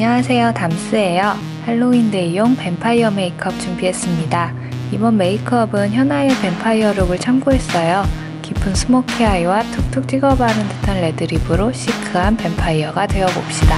안녕하세요. 담스예요. 할로윈데이용 뱀파이어 메이크업 준비했습니다. 이번 메이크업은 현아의 뱀파이어 룩을 참고했어요. 깊은 스모키 아이와 툭툭 찍어 바른 듯한 레드립으로 시크한 뱀파이어가 되어봅시다.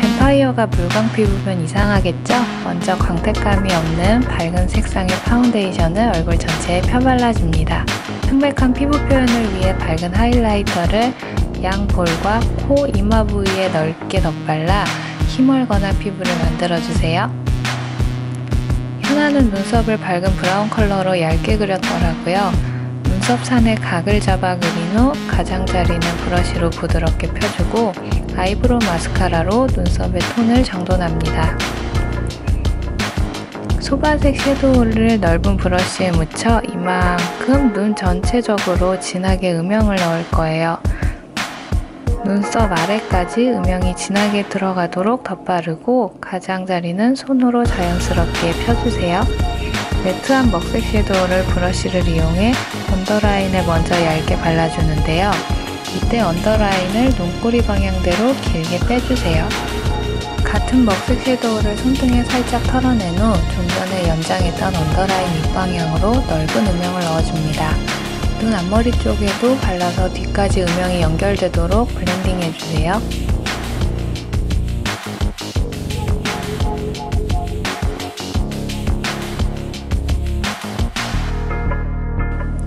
뱀파이어가 물광 피부면 이상하겠죠? 먼저 광택감이 없는 밝은 색상의 파운데이션을 얼굴 전체에 펴발라줍니다. 창백한 피부 표현을 위해 밝은 하이라이터를 양 볼과 코, 이마 부위에 넓게 덧발라 힘얼거나 피부를 만들어주세요. 현아는 눈썹을 밝은 브라운 컬러로 얇게 그렸더라고요. 눈썹 산에 각을 잡아 그린 후 가장자리는 브러쉬로 부드럽게 펴주고 아이브로우 마스카라로 눈썹의 톤을 정돈합니다. 소바색 섀도우를 넓은 브러쉬에 묻혀 이만큼 눈 전체적으로 진하게 음영을 넣을 거예요. 눈썹 아래까지 음영이 진하게 들어가도록 덧바르고 가장자리는 손으로 자연스럽게 펴주세요. 매트한 먹색 섀도우를 브러쉬를 이용해 언더라인을 먼저 얇게 발라주는데요. 이때 언더라인을 눈꼬리 방향대로 길게 빼주세요. 같은 먹색 섀도우를 손등에 살짝 털어낸 후 좀 전에 연장했던 언더라인 밑방향으로 넓은 음영을 넣어줍니다. 눈 앞머리 쪽에도 발라서 뒤까지 음영이 연결되도록 블렌딩 해주세요.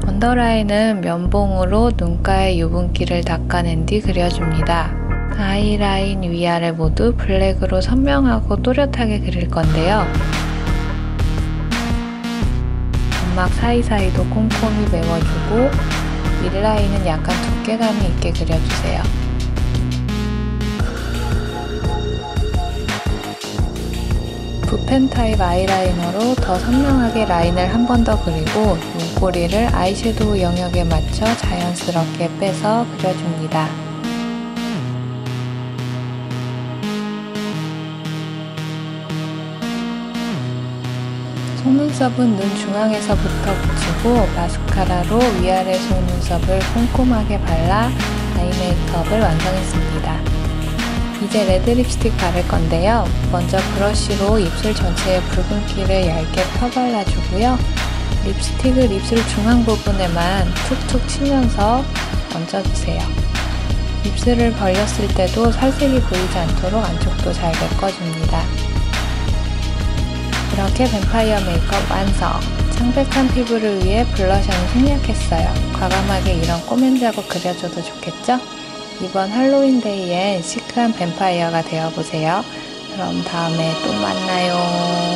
언더라인은 면봉으로 눈가의 유분기를 닦아낸 뒤 그려줍니다. 아이라인 위아래 모두 블랙으로 선명하고 또렷하게 그릴 건데요. 점막 사이사이도 꼼꼼히 메워주고 윗라인은 약간 두께감이 있게 그려주세요. 붓펜 타입 아이라이너로 더 선명하게 라인을 한 번 더 그리고 눈꼬리를 아이섀도우 영역에 맞춰 자연스럽게 빼서 그려줍니다. 속눈썹은 눈 중앙에서부터 붙이고 마스카라로 위아래 속눈썹을 꼼꼼하게 발라 아이 메이크업을 완성했습니다. 이제 레드 립스틱 바를 건데요. 먼저 브러쉬로 입술 전체에 붉은기를 얇게 펴발라주고요. 립스틱을 입술 중앙 부분에만 툭툭 치면서 얹어주세요. 입술을 벌렸을 때도 살색이 보이지 않도록 안쪽도 잘 메꿔줍니다. 이렇게 뱀파이어 메이크업 완성! 창백한 피부를 위해 블러셔는 생략했어요. 과감하게 이런 꼬맨 자국 그려줘도 좋겠죠? 이번 할로윈데이엔 시크한 뱀파이어가 되어보세요. 그럼 다음에 또 만나요.